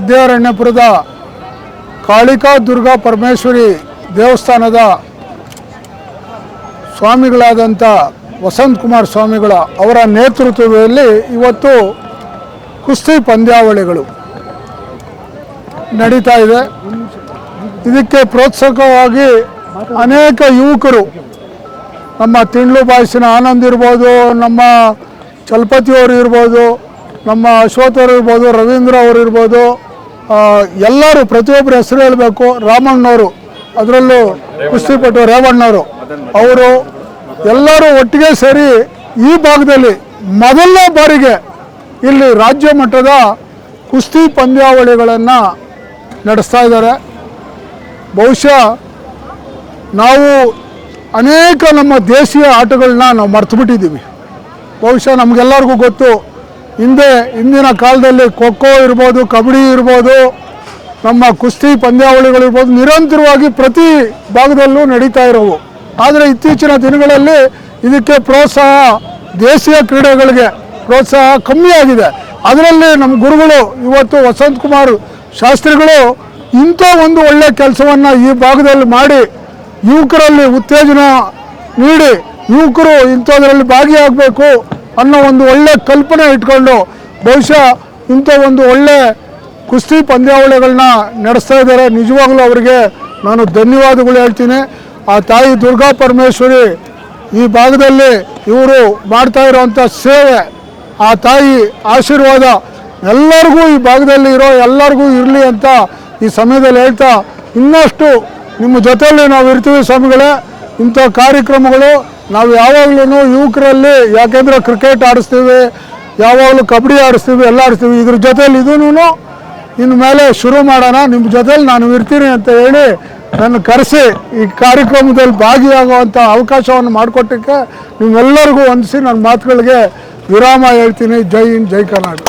ವಿದ್ಯಾರಣ್ಯಪುರದ ಕಾಳಿಕಾ ದುರ್ಗಾ ಪರಮೇಶ್ವರಿ ದೇವಸ್ಥಾನದ ಸ್ವಾಮಿಗಳಾದಂಥ ವಸಂತ್ ಕುಮಾರ್ ಸ್ವಾಮಿಗಳ ಅವರ ನೇತೃತ್ವದಲ್ಲಿ ಇವತ್ತು ಕುಸ್ತಿ ಪಂದ್ಯಾವಳಿಗಳು ನಡೀತಾ ಇದೆ. ಇದಕ್ಕೆ ಪ್ರೋತ್ಸಾಹವಾಗಿ ಅನೇಕ ಯುವಕರು, ನಮ್ಮ ತಿಂಡ್ಲು ಬಾಯ್ಸಿನ ಆನಂದ್ ಇರ್ಬೋದು, ನಮ್ಮ ಚಲಪತಿಯವರು ಇರ್ಬೋದು, ನಮ್ಮ ಅಶ್ವಥ್ ಅವರು ಇರ್ಬೋದು, ರವೀಂದ್ರ ಅವರು ಇರ್ಬೋದು ಎಲ್ಲರೂ ಪ್ರತಿಯೊಬ್ಬರು ಹೆಸರು ಹೇಳಬೇಕು. ರಾಮಣ್ಣವರು, ಅದರಲ್ಲೂ ಕುಸ್ತಿಪಟು ರೇವಣ್ಣವರು. ಅವರು ಎಲ್ಲರೂ ಒಟ್ಟಿಗೆ ಸೇರಿ ಈ ಭಾಗದಲ್ಲಿ ಮೊದಲನೇ ಬಾರಿಗೆ ಇಲ್ಲಿ ರಾಜ್ಯ ಮಟ್ಟದ ಕುಸ್ತಿ ಪಂದ್ಯಾವಳಿಗಳನ್ನು ನಡೆಸ್ತಾ ಇದ್ದಾರೆ. ಬಹುಶಃ ನಾವು ಅನೇಕ ನಮ್ಮ ದೇಶೀಯ ಆಟಗಳನ್ನ ನಾವು ಮರ್ತು ಬಿಟ್ಟಿದ್ದೀವಿ ಬಹುಶಃ ನಮಗೆಲ್ಲರಿಗೂ ಗೊತ್ತು ಹಿಂದೆ ಹಿಂದಿನ ಕಾಲದಲ್ಲಿ ಖೋಖೋ ಇರ್ಬೋದು, ಕಬಡ್ಡಿ ಇರ್ಬೋದು, ನಮ್ಮ ಕುಸ್ತಿ ಪಂದ್ಯಾವಳಿಗಳಿರ್ಬೋದು ನಿರಂತರವಾಗಿ ಪ್ರತಿ ಭಾಗದಲ್ಲೂ ನಡೀತಾ ಇರೋವು. ಆದರೆ ಇತ್ತೀಚಿನ ದಿನಗಳಲ್ಲಿ ಇದಕ್ಕೆ ಪ್ರೋತ್ಸಾಹ ದೇಶೀಯ ಕ್ರೀಡೆಗಳಿಗೆ ಪ್ರೋತ್ಸಾಹ ಕಮ್ಮಿ ಆಗಿದೆ. ಅದರಲ್ಲಿ ನಮ್ಮ ಗುರುಗಳು ಇವತ್ತು ವಸಂತ್ ಕುಮಾರ್ ಶಾಸ್ತ್ರಿಗಳು ಇಂಥ ಒಂದು ಒಳ್ಳೆಯ ಕೆಲಸವನ್ನು ಈ ಭಾಗದಲ್ಲಿ ಮಾಡಿ ಯುವಕರಲ್ಲಿ ಉತ್ತೇಜನ ನೀಡಿ, ಯುವಕರು ಇಂಥದ್ರಲ್ಲಿ ಭಾಗಿಯಾಗಬೇಕು. ಅನ್ನೋ ಒಂದು ಒಳ್ಳೆ ಕಲ್ಪನೆ ಇಟ್ಕೊಂಡು ಬಹುಶಃ ಇಂಥ ಒಂದು ಒಳ್ಳೆ ಕುಸ್ತಿ ಪಂದ್ಯಾವಳಿಗಳನ್ನ ನಡೆಸ್ತಾ ಇದ್ದಾರೆ. ನಿಜವಾಗ್ಲೂ ಅವರಿಗೆ ನಾನು ಧನ್ಯವಾದಗಳು ಹೇಳ್ತೀನಿ. ಆ ತಾಯಿ ದುರ್ಗಾ ಪರಮೇಶ್ವರಿ ಈ ಭಾಗದಲ್ಲಿ ಇವರು ಮಾಡ್ತಾ ಇರೋವಂಥ ಸೇವೆ, ಆ ತಾಯಿ ಆಶೀರ್ವಾದ ಎಲ್ಲರಿಗೂ ಈ ಭಾಗದಲ್ಲಿ ಇರೋ ಎಲ್ಲರಿಗೂ ಇರಲಿ ಅಂತ ಈ ಸಮಯದಲ್ಲಿ ಹೇಳ್ತಾ ಇನ್ನಷ್ಟು ನಿಮ್ಮ ಜೊತೆಯಲ್ಲಿ ನಾವು ಇರ್ತೀವಿ ಸ್ವಾಮಿಗಳೇ. ಇಂಥ ಕಾರ್ಯಕ್ರಮಗಳು ನಾವು ಯಾವಾಗ್ಲೂ ಯುವಕರಲ್ಲಿ, ಯಾಕೆಂದರೆ ಕ್ರಿಕೆಟ್ ಆಡಿಸ್ತೀವಿ, ಯಾವಾಗಲೂ ಕಬಡ್ಡಿ ಆಡಿಸ್ತೀವಿ, ಎಲ್ಲ ಆಡಿಸ್ತೀವಿ. ಇದ್ರ ಜೊತೆಲಿ ಇದೂ ಇನ್ನು ಮೇಲೆ ಶುರು ಮಾಡೋಣ. ನಿಮ್ಮ ಜೊತೆಲಿ ನಾನು ಇರ್ತೀನಿ ಅಂತ ಹೇಳಿ ನನ್ನ ಕರೆಸಿ ಈ ಕಾರ್ಯಕ್ರಮದಲ್ಲಿ ಭಾಗಿಯಾಗುವಂಥ ಅವಕಾಶವನ್ನು ಮಾಡಿಕೊಟ್ಟಕ್ಕೆ ನಿಮ್ಮೆಲ್ಲರಿಗೂ ಹೊಂದಿಸಿ ನನ್ನ ಮಾತುಗಳಿಗೆ ವಿರಾಮ ಹೇಳ್ತೀನಿ. ಜೈ ಹಿಂದ್, ಜೈ ಕರ್ನಾಟಕ.